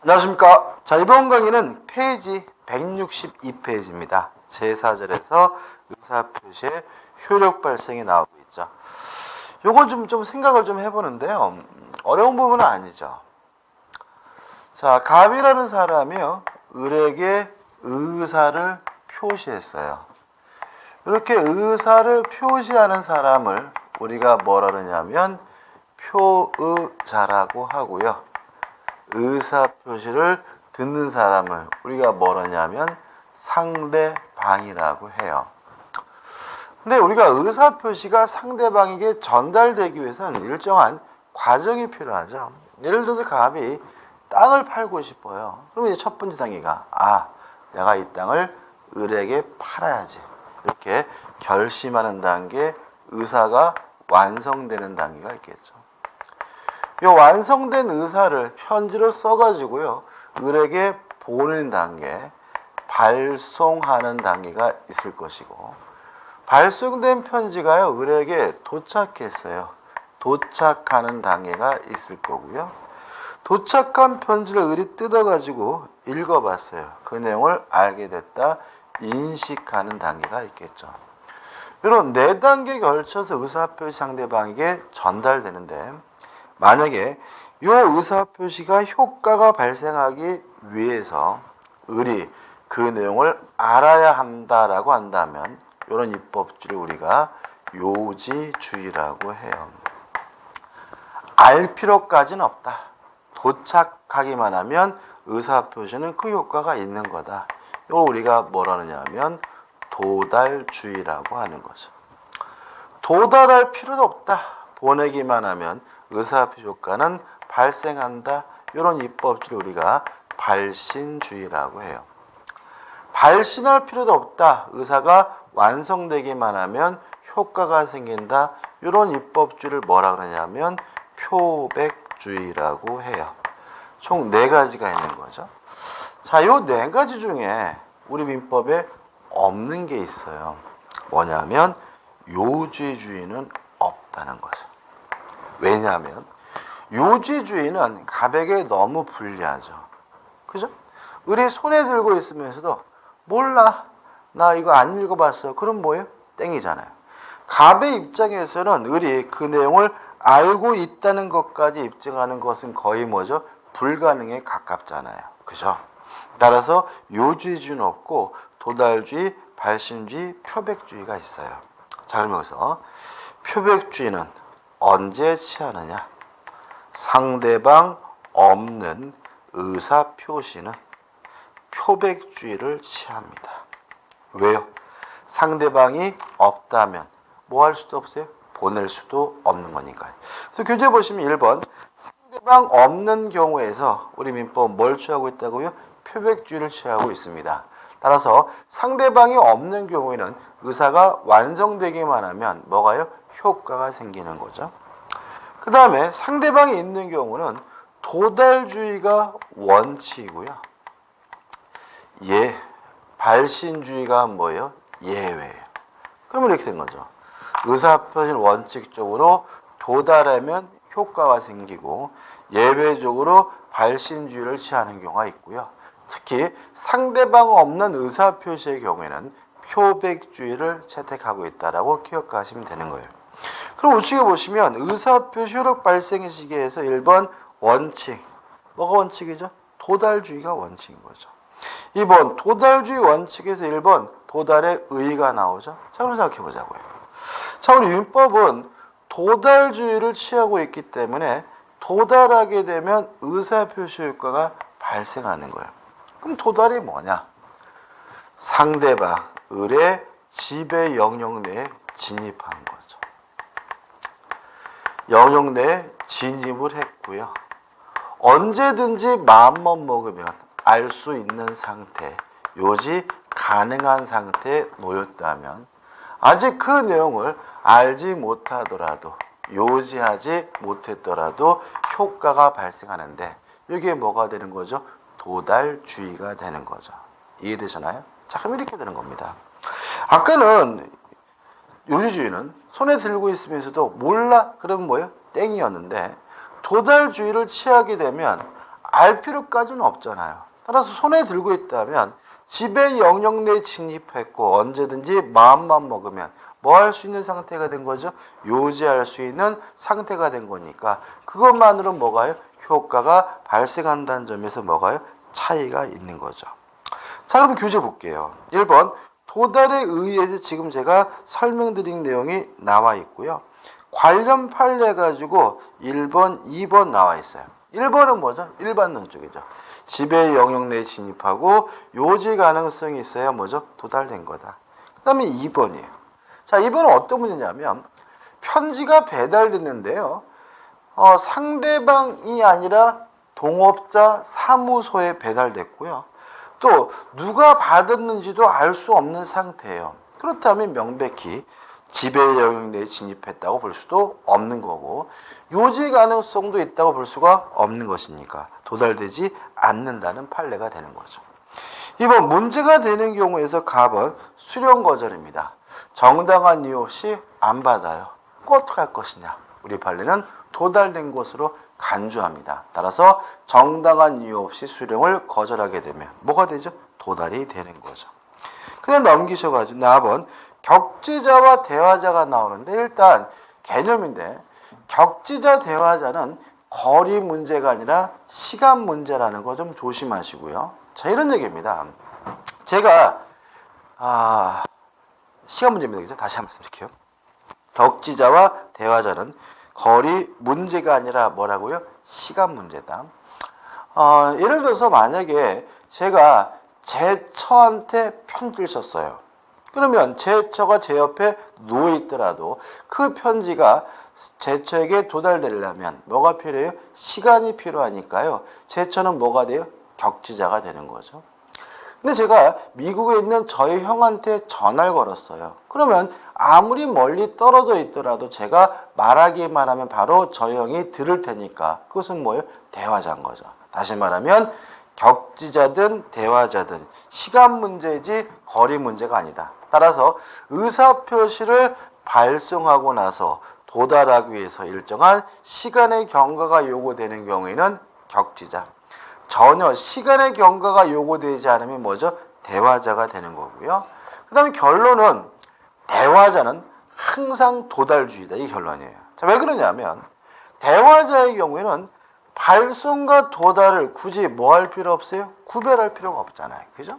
안녕하십니까. 자, 이번 강의는 페이지 162페이지입니다. 제4절에서 의사표시의 효력 발생이 나오고 있죠. 요건 좀, 좀 생각을 좀 해보는데요. 음, 어려운 부분은 아니죠. 자, 갑이라는 사람이요. 을에게 의사를 표시했어요. 이렇게 의사를 표시하는 사람을 우리가 뭐라 그러냐면 표의자라고 하고요. 의사 표시를 듣는 사람을 우리가 뭐라냐면 상대방이라고 해요. 근데 우리가 의사 표시가 상대방에게 전달되기 위해서는 일정한 과정이 필요하죠. 예를 들어서 갑이 땅을 팔고 싶어요. 그러면 이제 첫 번째 단계가 아, 내가 이 땅을 을에게 팔아야지. 이렇게 결심하는 단계, 의사가 완성되는 단계가 있겠죠. 이 완성된 의사를 편지로 써가지고요, 을에게 보내는 단계, 발송하는 단계가 있을 것이고, 발송된 편지가요, 을에게 도착했어요. 도착하는 단계가 있을 거고요. 도착한 편지를 을이 뜯어가지고 읽어봤어요. 그 내용을 알게 됐다, 인식하는 단계가 있겠죠. 이런 네 단계 걸쳐서 의사표시 상대방에게 전달되는데, 만약에 이 의사 표시가 효과가 발생하기 위해서 을이 그 내용을 알아야 한다라고 한다면 이런 입법주를 우리가 요지주의라고 해요. 알 필요까지는 없다. 도착하기만 하면 의사표시는 그 효과가 있는 거다. 이걸 우리가 뭐라 하느냐면 도달주의라고 하는 거죠. 도달할 필요도 없다. 보내기만 하면 의사표시 효과는 발생한다. 이런 입법주를 우리가 발신주의라고 해요. 발신할 필요도 없다. 의사가 완성되기만 하면 효과가 생긴다. 이런 입법주를 뭐라 그러냐면 표백주의라고 해요. 총 네 가지가 있는 거죠. 자, 요네 가지 중에 우리 민법에 없는 게 있어요. 뭐냐면 요지주의는 없다는 거죠. 왜냐하면 요지주의는 갑에게 너무 불리하죠. 그죠? 을이 손에 들고 있으면서도 몰라. 나 이거 안 읽어봤어. 그럼 뭐예요? 땡이잖아요. 갑의 입장에서는 을이 그 내용을 알고 있다는 것까지 입증하는 것은 거의 뭐죠? 불가능에 가깝잖아요. 그죠? 따라서 요주의주의는 없고 도달주의, 발신주의, 표백주의가 있어요. 자, 그럼 여기서 표백주의는 언제 취하느냐? 상대방 없는 의사 표시는 표백주의를 취합니다. 왜요? 상대방이 없다면 뭐 할 수도 없어요? 보낼 수도 없는 거니까요. 그래서 교재 보시면 1번 상대방 없는 경우에서 우리 민법 뭘 취하고 있다고요? 표백주의를 취하고 있습니다. 따라서 상대방이 없는 경우에는 의사가 완성되기만 하면 뭐가요? 효과가 생기는 거죠. 그 다음에 상대방이 있는 경우는 도달주의가 원칙이고요. 예, 발신주의가 뭐예요? 예외예요. 그러면 이렇게 된 거죠. 의사표시는 원칙적으로 도달하면 효과가 생기고 예외적으로 발신주의를 취하는 경우가 있고요. 특히 상대방 없는 의사표시의 경우에는 표백주의를 채택하고 있다라고 기억하시면 되는 거예요. 그럼 우측에 보시면 의사표시 효력 발생의 시기에서 1번 원칙. 뭐가 원칙이죠? 도달주의가 원칙인 거죠. 2번 도달주의 원칙에서 1번 도달의 의의가 나오죠. 자, 그럼 생각해 보자고요. 자, 우리 민법은 도달주의를 취하고 있기 때문에 도달하게 되면 의사표시 효과가 발생하는 거예요. 그럼 도달이 뭐냐? 상대방, 을의 지배 영역 내에 진입한 거죠. 영역 내에 진입을 했고요. 언제든지 마음만 먹으면 알 수 있는 상태, 요지 가능한 상태에 놓였다면 아직 그 내용을 알지 못하더라도 요지하지 못했더라도 효과가 발생하는데 이게 뭐가 되는 거죠? 도달주의가 되는 거죠. 이해되시나요? 자, 그럼 이렇게 되는 겁니다. 아까는 요지주의는 손에 들고 있으면서도 몰라 그러면 뭐예요? 땡이었는데 도달주의를 취하게 되면 알 필요까지는 없잖아요. 따라서 손에 들고 있다면 집에 영역 내에 진입했고 언제든지 마음만 먹으면 뭐 할 수 있는 상태가 된 거죠? 요지할 수 있는 상태가 된 거니까 그것만으로 뭐가요? 효과가 발생한다는 점에서 뭐가요? 차이가 있는 거죠. 자, 그럼 교재 볼게요. 1번 도달에 의해서 지금 제가 설명드린 내용이 나와 있고요. 관련 판례 가지고 1번, 2번 나와 있어요. 1번은 뭐죠? 일반론 쪽이죠. 지배 영역 내에 진입하고 요지 가능성이 있어야 뭐죠? 도달된 거다. 그 다음에 2번이에요. 자, 2번은 어떤 문제냐면 편지가 배달됐는데요. 어, 상대방이 아니라 동업자 사무소에 배달됐고요. 또 누가 받았는지도 알 수 없는 상태예요. 그렇다면 명백히 지배 영역 내에 진입했다고 볼 수도 없는 거고 요지 가능성도 있다고 볼 수가 없는 것이니까 도달되지 않는다는 판례가 되는 거죠. 이번 문제가 되는 경우에서 갑은 수령 거절입니다. 정당한 이유 없이 안 받아요. 그 어떻게 할 것이냐? 우리 판례는 도달된 것으로 간주합니다. 따라서 정당한 이유 없이 수령을 거절하게 되면 뭐가 되죠? 도달이 되는 거죠. 그냥 넘기셔가지고 나번 격지자와 대화자가 나오는데 일단 개념인데 격지자 대화자는 거리 문제가 아니라 시간 문제라는 거 좀 조심하시고요. 자 이런 얘기입니다. 제가 아 시간 문제입니다. 그죠? 다시 한번 말씀드릴게요. 격지자와 대화자는 거리 문제가 아니라 뭐라고요? 시간 문제다. 어, 예를 들어서 만약에 제가 제 처한테 편지를 썼어요. 그러면 제 처가 제 옆에 누워 있더라도 그 편지가 제 처에게 도달되려면 뭐가 필요해요? 시간이 필요하니까요. 제 처는 뭐가 돼요? 격지자가 되는 거죠. 근데 제가 미국에 있는 저희 형한테 전화를 걸었어요. 그러면 아무리 멀리 떨어져 있더라도 제가 말하기만 하면 바로 저 형이 들을 테니까 그것은 뭐예요? 대화자인 거죠. 다시 말하면 격지자든 대화자든 시간 문제지 거리 문제가 아니다. 따라서 의사표시를 발송하고 나서 도달하기 위해서 일정한 시간의 경과가 요구되는 경우에는 격지자. 전혀 시간의 경과가 요구되지 않으면 뭐죠? 대화자가 되는 거고요. 그 다음에 결론은 대화자는 항상 도달주의다. 이 결론이에요. 자, 왜 그러냐면 대화자의 경우에는 발송과 도달을 굳이 뭐 할 필요 없어요? 구별할 필요가 없잖아요. 그죠?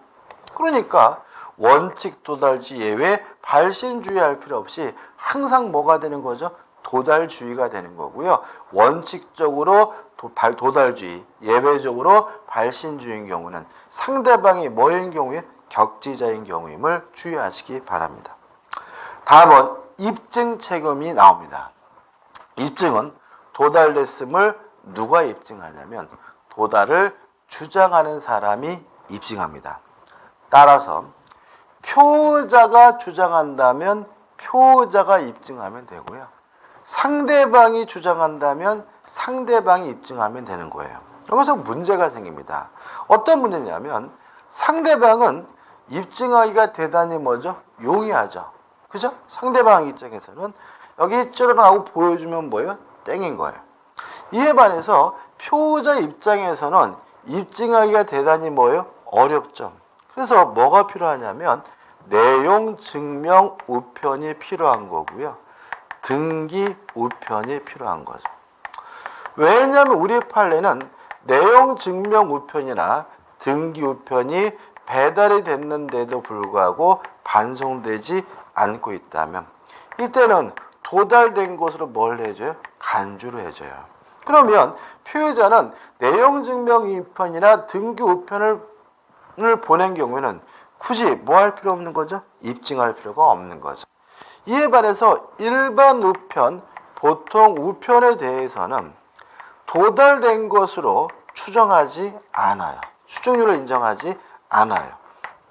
그러니까 원칙 도달지 예외 발신주의 할 필요 없이 항상 뭐가 되는 거죠? 도달주의가 되는 거고요. 원칙적으로 도, 발, 도달주의, 예외적으로 발신주의인 경우는 상대방이 뭐인 경우에 격지자인 경우임을 주의하시기 바랍니다. 다음은 입증 책임이 나옵니다. 입증은 도달됐음을 누가 입증하냐면 도달을 주장하는 사람이 입증합니다. 따라서 표자가 주장한다면 표자가 입증하면 되고요. 상대방이 주장한다면 상대방이 입증하면 되는 거예요. 여기서 문제가 생깁니다. 어떤 문제냐면 상대방은 입증하기가 대단히 뭐죠? 용이하죠. 그죠? 상대방 입장에서는 여기 찌르나고 보여주면 뭐예요? 땡인 거예요. 이에 반해서 표자 입장에서는 입증하기가 대단히 뭐예요? 어렵죠. 그래서 뭐가 필요하냐면 내용 증명 우편이 필요한 거고요. 등기 우편이 필요한 거죠. 왜냐하면 우리 판례는 내용 증명 우편이나 등기 우편이 배달이 됐는데도 불구하고 반송되지 않고 있다면 이때는 도달된 것으로 뭘 해줘요? 간주를 해줘요. 그러면 표의자는 내용 증명 우편이나 등기 우편을 보낸 경우에는 굳이 뭐 할 필요 없는 거죠? 입증할 필요가 없는 거죠. 이에 반해서 일반 우편, 보통 우편에 대해서는 도달된 것으로 추정하지 않아요. 추정률을 인정하지 않아요.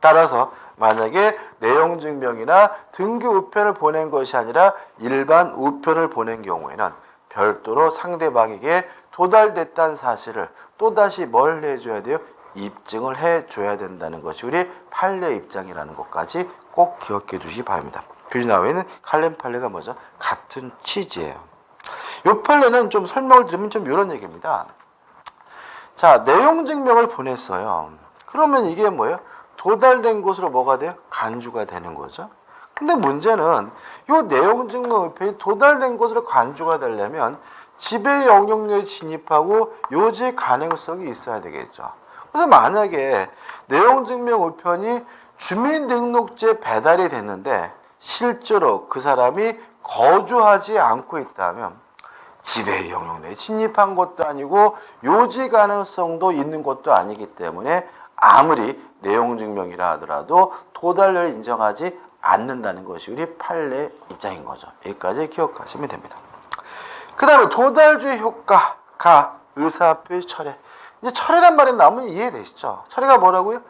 따라서 만약에 내용 증명이나 등기 우편을 보낸 것이 아니라 일반 우편을 보낸 경우에는 별도로 상대방에게 도달됐다는 사실을 또다시 뭘 해줘야 돼요? 입증을 해줘야 된다는 것이 우리 판례 입장이라는 것까지 꼭 기억해 두시기 바랍니다. 교재 나와있는 칼렌 판례가 뭐죠? 같은 취지예요. 이 판례는 좀 설명을 드리면 좀 이런 얘기입니다. 자, 내용 증명을 보냈어요. 그러면 이게 뭐예요? 도달된 곳으로 뭐가 돼요? 간주가 되는 거죠. 근데 문제는 이 내용 증명 의편이 도달된 곳으로 간주가 되려면 지배 영역내에 진입하고 요지 가능성이 있어야 되겠죠. 그래서 만약에 내용 증명 의편이 주민등록지에 배달이 됐는데 실제로 그 사람이 거주하지 않고 있다면 지배 영역 내에 진입한 것도 아니고 요지 가능성도 있는 것도 아니기 때문에 아무리 내용 증명이라 하더라도 도달을 인정하지 않는다는 것이 우리 판례 입장인 거죠. 여기까지 기억하시면 됩니다. 그 다음에 도달주의 효과, 가, 의사표의 철회. 이제 철회란 말이 나오면 이해되시죠? 철회가 뭐라고요?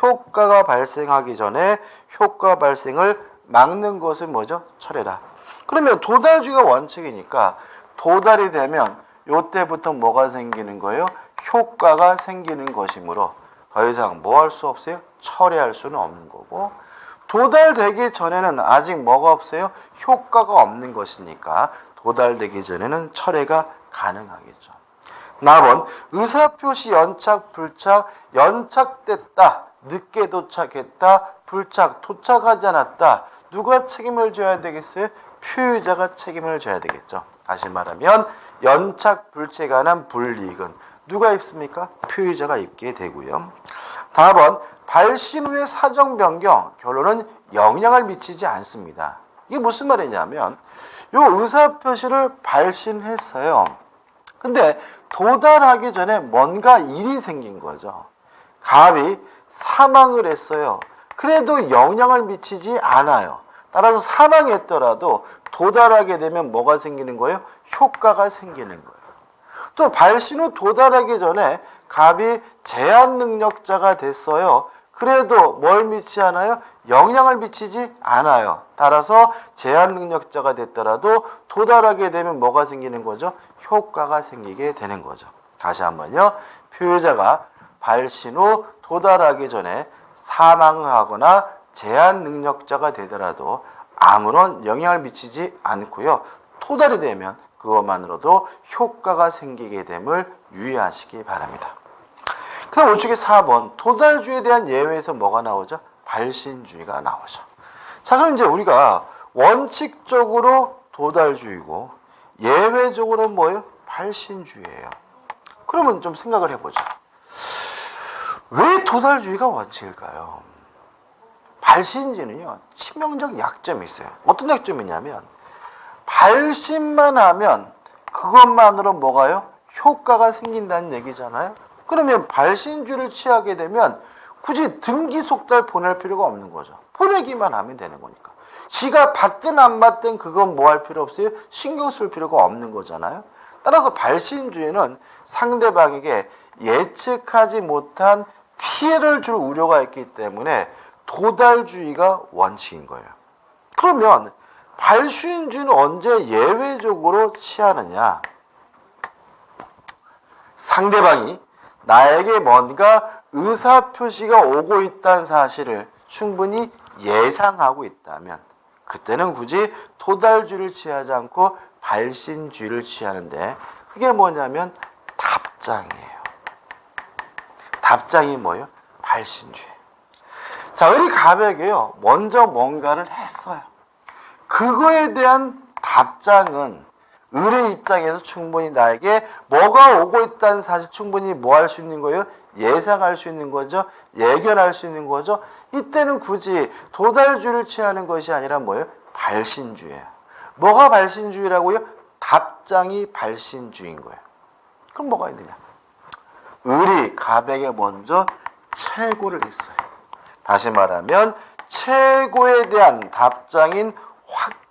효과가 발생하기 전에 효과 발생을 막는 것은 뭐죠? 철회라. 그러면 도달주의가 원칙이니까 도달이 되면 요때부터 뭐가 생기는 거예요? 효과가 생기는 것이므로 더 이상 뭐 할 수 없어요? 철회할 수는 없는 거고 도달되기 전에는 아직 뭐가 없어요? 효과가 없는 것이니까 도달되기 전에는 철회가 가능하겠죠. 나번 의사표시 연착 불착 연착됐다 늦게 도착했다 불착 도착하지 않았다 누가 책임을 져야 되겠어요? 표의자가 책임을 져야 되겠죠. 다시 말하면 연착 불체에 관한 불이익은 누가 입습니까? 표의자가 입게 되고요. 다음은 발신 후의 사정 변경 결론은 영향을 미치지 않습니다. 이게 무슨 말이냐면 요 의사 표시를 발신했어요. 근데 도달하기 전에 뭔가 일이 생긴 거죠. 갑이 사망을 했어요. 그래도 영향을 미치지 않아요. 따라서 사망했더라도 도달하게 되면 뭐가 생기는 거예요? 효과가 생기는 거예요. 또 발신 후 도달하기 전에 갑이 제한 능력자가 됐어요. 그래도 뭘 미치지 않아요? 영향을 미치지 않아요. 따라서 제한 능력자가 됐더라도 도달하게 되면 뭐가 생기는 거죠? 효과가 생기게 되는 거죠. 다시 한번요. 표의자가 발신 후 도달하기 전에 사망을 하거나 제한 능력자가 되더라도 아무런 영향을 미치지 않고요. 토달이 되면 그것만으로도 효과가 생기게 됨을 유의하시기 바랍니다. 그럼 우측에 4번 도달주에 대한 예외에서 뭐가 나오죠? 발신주의가 나오죠. 자 그럼 이제 우리가 원칙적으로 도달주의고 예외적으로 뭐예요? 발신주의예요. 그러면 좀 생각을 해보죠. 왜 도달주의가 원칙일까요? 발신주의는요 치명적 약점이 있어요. 어떤 약점이냐면 발신만 하면 그것만으로 뭐가요? 효과가 생긴다는 얘기잖아요. 그러면 발신주를 취하게 되면 굳이 등기 속달 보낼 필요가 없는 거죠. 보내기만 하면 되는 거니까. 지가 받든 안 받든 그건 뭐 할 필요 없어요? 신경 쓸 필요가 없는 거잖아요. 따라서 발신주의는 상대방에게 예측하지 못한 피해를 줄 우려가 있기 때문에 도달주의가 원칙인 거예요. 그러면 발신주의는 언제 예외적으로 취하느냐? 상대방이 나에게 뭔가 의사표시가 오고 있다는 사실을 충분히 예상하고 있다면 그때는 굳이 도달주의를 취하지 않고 발신주의를 취하는데 그게 뭐냐면 답장이에요. 답장이 뭐예요? 발신주의. 자, 우리 가백이요. 먼저 뭔가를 했어요. 그거에 대한 답장은 을의 입장에서 충분히 나에게 뭐가 오고 있다는 사실 충분히 뭐 할 수 있는 거예요? 예상할 수 있는 거죠. 예견할 수 있는 거죠. 이때는 굳이 도달주의를 취하는 것이 아니라 뭐예요? 발신주의예요. 뭐가 발신주의라고요? 답장이 발신주의인 거예요. 그럼 뭐가 있느냐? 을이 갑에게 먼저 최고를 했어요. 다시 말하면 최고에 대한 답장인 확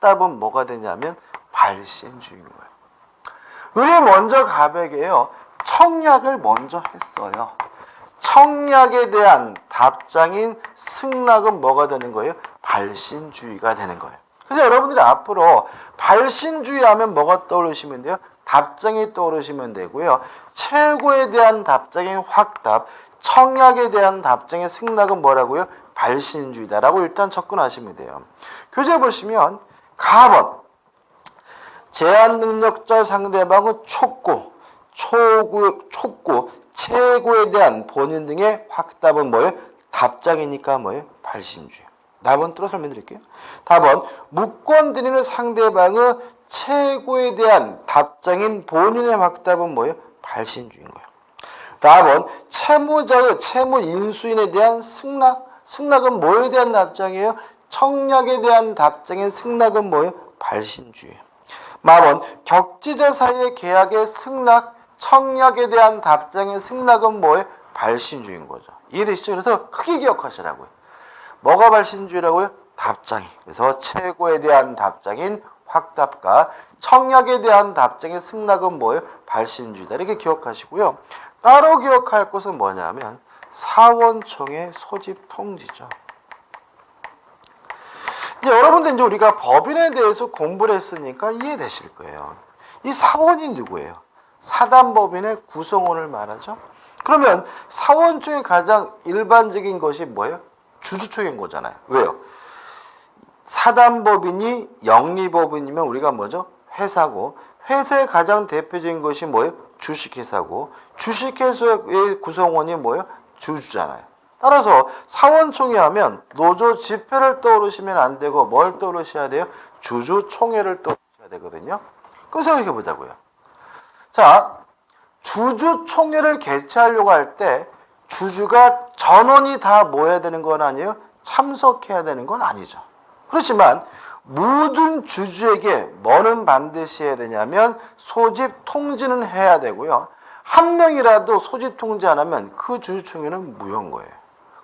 답은 뭐가 되냐면 발신주의인 거예요. 을이 먼저 갑에게요 청약을 먼저 했어요. 청약에 대한 답장인 승낙은 뭐가 되는 거예요? 발신주의가 되는 거예요. 그래서 여러분들이 앞으로 발신주의 하면 뭐가 떠오르시면 돼요? 답장이 떠오르시면 되고요. 최고에 대한 답장인 확답, 청약에 대한 답장의 승낙은 뭐라고요? 발신주의다라고 일단 접근하시면 돼요. 교재 보시면 가번 제한 능력자 상대방은 촉구, 초구, 촉구, 최고에 대한 본인 등의 확답은 뭐예요? 답장이니까 뭐예요? 발신주의. 답은 또 설명드릴게요. 답은 무권 드리는 상대방의 최고에 대한 답장인 본인의 확답은 뭐예요? 발신주의인 거예요. 답은 채무자의 채무 인수인에 대한 승낙. 승낙은 뭐에 대한 답장이에요? 청약에 대한 답장인 승낙은 뭐예요? 발신주의. 말은 격지자 사이의 계약의 승낙, 청약에 대한 답장의 승낙은 뭐예요? 발신주의인 거죠. 이해되시죠? 그래서 크게 기억하시라고요. 뭐가 발신주의라고요? 답장이. 그래서 최고에 대한 답장인 확답과 청약에 대한 답장의 승낙은 뭐예요? 발신주의다. 이렇게 기억하시고요. 따로 기억할 것은 뭐냐면 사원총의 소집 통지죠. 여러분들 이제 우리가 법인에 대해서 공부를 했으니까 이해되실 거예요. 이 사원이 누구예요? 사단법인의 구성원을 말하죠. 그러면 사원 중에 가장 일반적인 것이 뭐예요? 주주총인 거잖아요. 왜요? 사단법인이 영리법인이면 우리가 뭐죠? 회사고 회사의 가장 대표적인 것이 뭐예요? 주식회사고 주식회사의 구성원이 뭐예요? 주주잖아요. 따라서 사원총회 하면 노조 집회를 떠오르시면 안 되고 뭘 떠오르셔야 돼요? 주주총회를 떠오르셔야 되거든요. 그럼 생각해 보자고요. 자, 주주총회를 개최하려고 할 때 주주가 전원이 다 모여야 되는 건 아니에요? 참석해야 되는 건 아니죠. 그렇지만 모든 주주에게 뭐는 반드시 해야 되냐면 소집 통지는 해야 되고요. 한 명이라도 소집 통지 안 하면 그 주주총회는 무효인 거예요.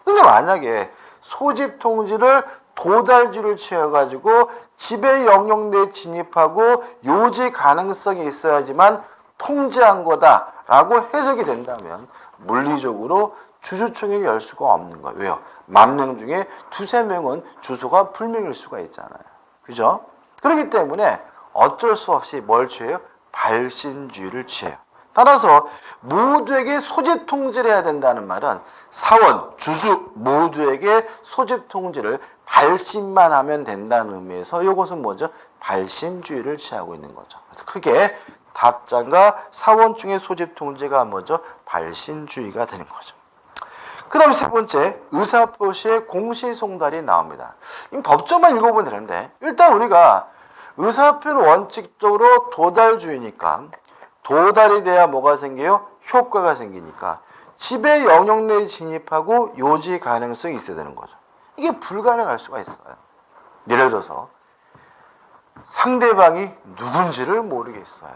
근데 만약에 소집 통지를 도달주를 취해가지고 지배 영역 내에 진입하고 요지 가능성이 있어야지만 통지한 거다라고 해석이 된다면 물리적으로 주주총회를 열 수가 없는 거예요. 왜요? 만 명 중에 두세 명은 주소가 불명일 수가 있잖아요. 그죠? 그렇기 때문에 어쩔 수 없이 뭘 취해요? 발신주의를 취해요. 따라서 모두에게 소집 통지를 해야 된다는 말은 사원, 주주 모두에게 소집 통지를 발신만 하면 된다는 의미에서 이것은 뭐죠? 발신주의를 취하고 있는 거죠. 그래서 크게 답장과 사원 중의 소집 통지가 뭐죠? 발신주의가 되는 거죠. 그 다음에 세 번째, 의사표시의 공시송달이 나옵니다. 이 법조만 읽어보면 되는데, 일단 우리가 의사표는 원칙적으로 도달주의니까, 도달이 돼야 뭐가 생겨요? 효과가 생기니까, 지배 영역 내에 진입하고 요지 가능성이 있어야 되는 거죠. 이게 불가능할 수가 있어요. 예를 들어서, 상대방이 누군지를 모르겠어요.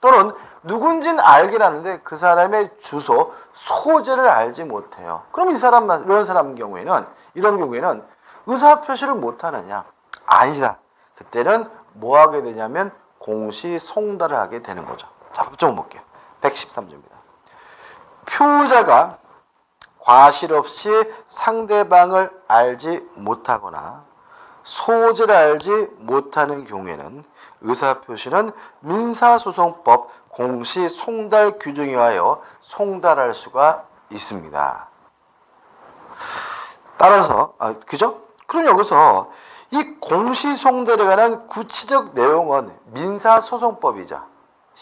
또는 누군지는 알긴 하는데 그 사람의 주소, 소재를 알지 못해요. 그럼 이 사람, 이런 사람 경우에는, 이런 경우에는 의사 표시를 못 하느냐? 아니다. 그때는 뭐 하게 되냐면 공시 송달을 하게 되는 거죠. 자, 좀 볼게요. 113조입니다. 표자가 과실 없이 상대방을 알지 못하거나 소재를 알지 못하는 경우에는 의사표시는 민사소송법 공시 송달 규정에 의하여 송달할 수가 있습니다. 따라서 아, 그죠? 그럼 여기서 이 공시 송달에 관한 구체적 내용은 민사소송법이죠.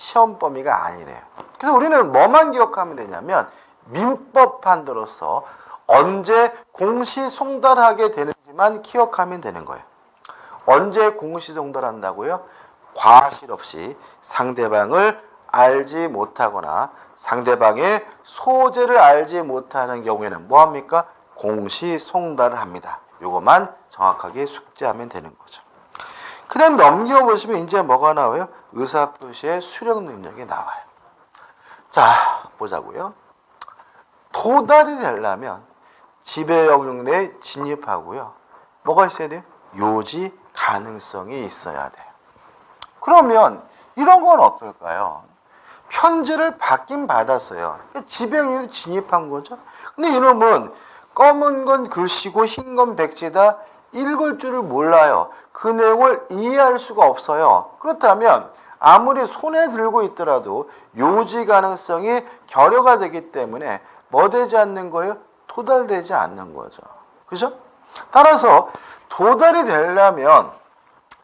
시험 범위가 아니래요. 그래서 우리는 뭐만 기억하면 되냐면 민법 판도로서 언제 공시송달하게 되는지만 기억하면 되는 거예요. 언제 공시송달한다고요? 과실 없이 상대방을 알지 못하거나 상대방의 소재를 알지 못하는 경우에는 뭐 합니까? 공시송달을 합니다. 요것만 정확하게 숙지하면 되는 거죠. 그 다음 넘겨보시면 이제 뭐가 나와요? 의사표시의 수령 능력이 나와요. 자, 보자고요. 도달이 되려면 지배 영역 내에 진입하고요. 뭐가 있어야 돼요? 요지 가능성이 있어야 돼요. 그러면 이런 건 어떨까요? 편지를 받긴 받았어요. 영역에 진입한 거죠. 근데 이놈은 검은 건 글씨고 흰 건 백지다. 읽을 줄을 몰라요. 그 내용을 이해할 수가 없어요. 그렇다면 아무리 손에 들고 있더라도 요지 가능성이 결여가 되기 때문에 뭐 되지 않는 거예요? 도달되지 않는 거죠. 그죠? 따라서 도달이 되려면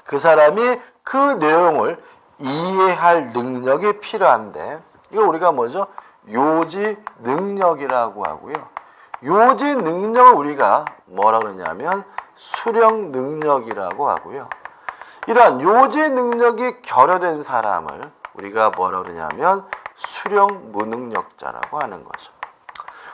그 사람이 그 내용을 이해할 능력이 필요한데 이걸 우리가 뭐죠? 요지 능력이라고 하고요. 요지 능력을 우리가 뭐라 그러냐면 수령 능력이라고 하고요. 이러한 요지 능력이 결여된 사람을 우리가 뭐라 그러냐면 수령 무능력자라고 하는 거죠.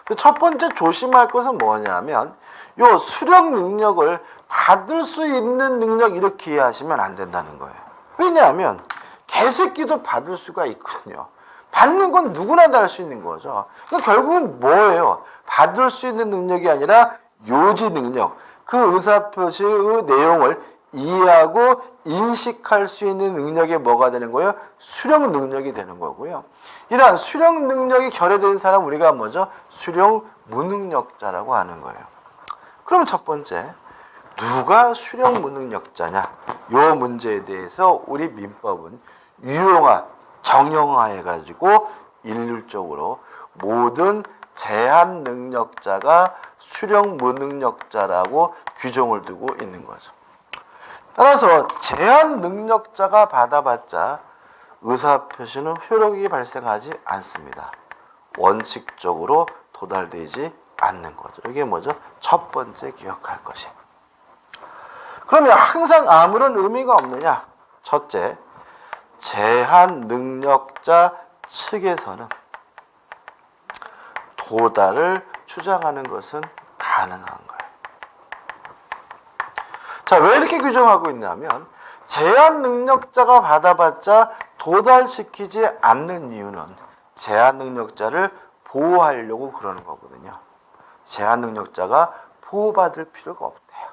그첫 번째 조심할 것은 뭐냐면 요 수령 능력을 받을 수 있는 능력 이렇게 이해하시면 안 된다는 거예요. 왜냐하면 개새끼도 받을 수가 있거든요. 받는 건 누구나 다 할 수 있는 거죠. 그러니까 결국은 뭐예요? 받을 수 있는 능력이 아니라 요지 능력. 그 의사표시의 내용을 이해하고 인식할 수 있는 능력이 뭐가 되는 거예요? 수령 능력이 되는 거고요. 이러한 수령 능력이 결여된 사람 우리가 뭐죠? 수령 무능력자라고 하는 거예요. 그럼 첫 번째, 누가 수령 무능력자냐? 요 문제에 대해서 우리 민법은 유용화, 정형화해 가지고 일률적으로 모든 제한 능력자가 수령 무능력자라고 규정을 두고 있는 거죠. 따라서 제한 능력자가 받아봤자 의사 표시는 효력이 발생하지 않습니다. 원칙적으로 도달되지 않는 거죠. 이게 뭐죠? 첫 번째 기억할 것이. 그러면 항상 아무런 의미가 없느냐? 첫째, 제한 능력자 측에서는 도달을 주장하는 것은 가능한 거예요. 자, 왜 이렇게 규정하고 있냐면 제한 능력자가 받아봤자 도달시키지 않는 이유는 제한 능력자를 보호하려고 그러는 거거든요. 제한 능력자가 보호받을 필요가 없대요.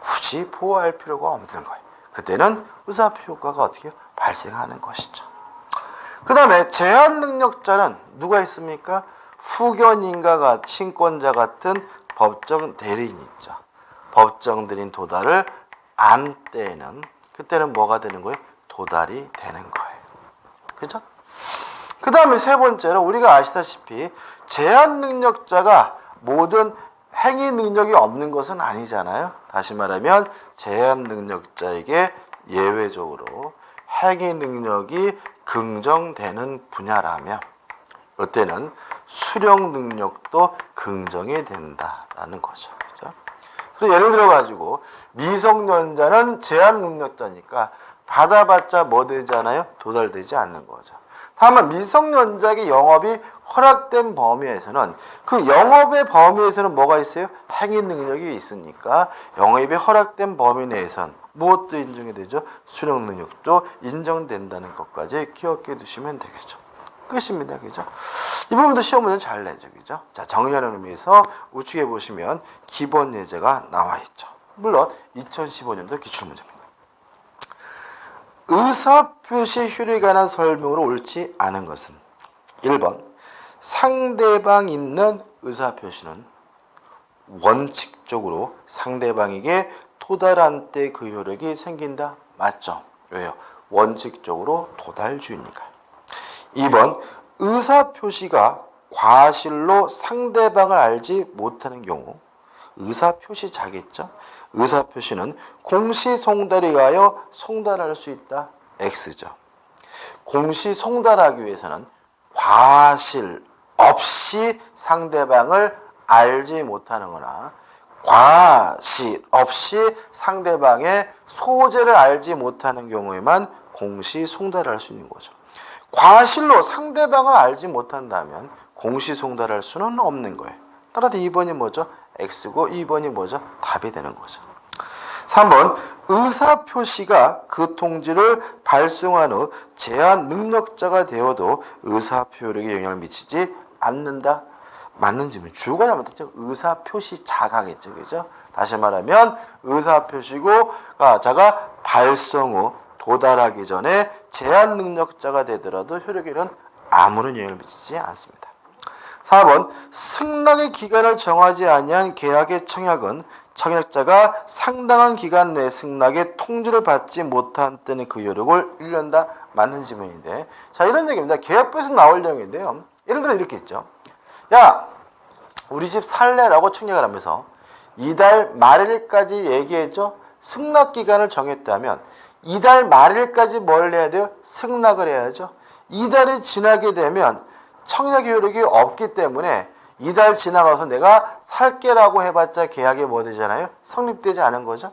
굳이 보호할 필요가 없는 거예요. 그때는 의사표 효과가 어떻게 발생하는 것이죠. 그 다음에 제한 능력자는 누가 있습니까? 후견인과 같 친권자 같은 법정 대리인 있죠. 법정 대리인 도달을 안 때는 그때는 뭐가 되는 거예요? 도달이 되는 거예요. 그죠? 그 다음에 세 번째로 우리가 아시다시피 제한 능력자가 모든 행위 능력이 없는 것은 아니잖아요. 다시 말하면 제한 능력자에게 예외적으로 행위 능력이 긍정되는 분야라면 이때는 수령 능력도 긍정이 된다라는 거죠. 그죠? 그래서 예를 들어 가지고 미성년자는 제한 능력자니까 받아봤자 뭐 되잖아요? 도달되지 않는 거죠. 다만 미성년자에게 영업이 허락된 범위에서는 그 영업의 범위에서는 뭐가 있어요? 행위 능력이 있으니까 영업이 허락된 범위 내에선 무엇도 인정이 되죠? 수령 능력도 인정된다는 것까지 기억해 두시면 되겠죠. 끝입니다. 그죠? 이 부분도 시험 문제 잘 내죠. 그죠? 자, 정리하는 의미에서 우측에 보시면 기본 예제가 나와 있죠. 물론 2015년도 기출문제입니다. 의사표시 효력에 관한 설명으로 옳지 않은 것은 1번 상대방 있는 의사표시는 원칙적으로 상대방에게 도달한 때 그 효력이 생긴다. 맞죠? 왜요? 원칙적으로 도달주의니까. 2번 의사표시가 과실로 상대방을 알지 못하는 경우 의사표시 자겠죠? 의사표시는 공시송달에 가하여 송달할 수 있다. X죠. 공시송달하기 위해서는 과실 없이 상대방을 알지 못하는 거나 과실 없이 상대방의 소재를 알지 못하는 경우에만 공시송달할 수 있는 거죠. 과실로 상대방을 알지 못한다면 공시송달할 수는 없는 거예요. 따라서 2번이 뭐죠? X고 2번이 뭐죠? 답이 되는 거죠. 3번 의사표시가 그 통지를 발송한 후 제한 능력자가 되어도 의사표력에 영향을 미치지 않는다. 맞는지면 주어가 잘못했죠. 의사표시 자가겠죠. 그죠? 다시 말하면 의사표시고 자가 발송 후 도달하기 전에 제한 능력자가 되더라도 효력에는 아무런 영향을 미치지 않습니다. 4번 승낙의 기간을 정하지 아니한 계약의 청약은 청약자가 상당한 기간 내 승낙의 통지를 받지 못한 때는 그 효력을 1년 다 맞는 지문인데 자 이런 얘기입니다. 계약부에서 나올 내용인데요. 예를 들어 이렇게 있죠. 야 우리 집 살래라고 청약을 하면서 이달 말일까지 얘기해줘 승낙 기간을 정했다면 이달 말일까지 뭘 해야 돼요? 승낙을 해야죠. 이달이 지나게 되면 청약 효력이 없기 때문에 이달 지나가서 내가 살게라고 해봤자 계약이 뭐 되잖아요? 성립되지 않은 거죠.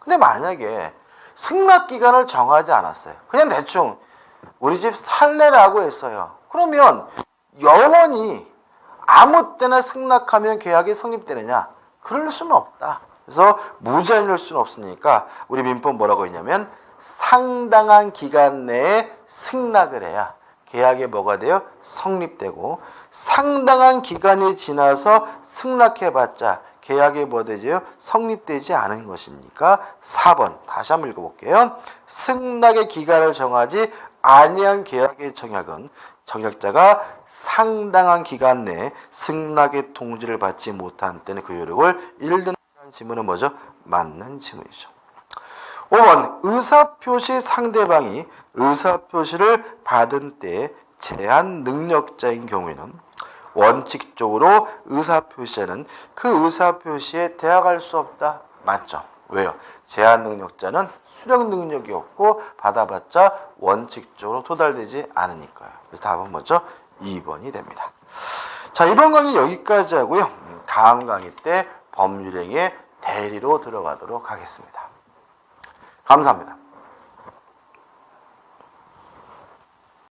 근데 만약에 승낙 기간을 정하지 않았어요. 그냥 대충 우리 집 살래라고 했어요. 그러면 영원히 아무 때나 승낙하면 계약이 성립되느냐? 그럴 수는 없다. 그래서 무제한일 수는 없으니까 우리 민법 뭐라고 했냐면 상당한 기간 내에 승낙을 해야 계약이 뭐가 돼요? 성립되고 상당한 기간이 지나서 승낙해봤자 계약이 뭐 되죠? 성립되지 않은 것이니까 4번 다시 한번 읽어볼게요. 승낙의 기간을 정하지 아니한 계약의 청약은 청약자가 상당한 기간 내에 승낙의 통지를 받지 못한 때는 그 효력을 잃는 지문은 뭐죠? 맞는 지문이죠. 5번 의사표시 상대방이 의사표시를 받은 때 제한 능력자인 경우에는 원칙적으로 의사표시자는 그 의사표시에 대항할 수 없다. 맞죠? 왜요? 제한 능력자는 수령 능력이 없고 받아봤자 원칙적으로 도달되지 않으니까요. 그래서 답은 뭐죠? 2번이 됩니다. 자, 이번 강의 여기까지 하고요. 음, 다음 강의 때 법률행위의 대리로 들어가도록 하겠습니다. 감사합니다.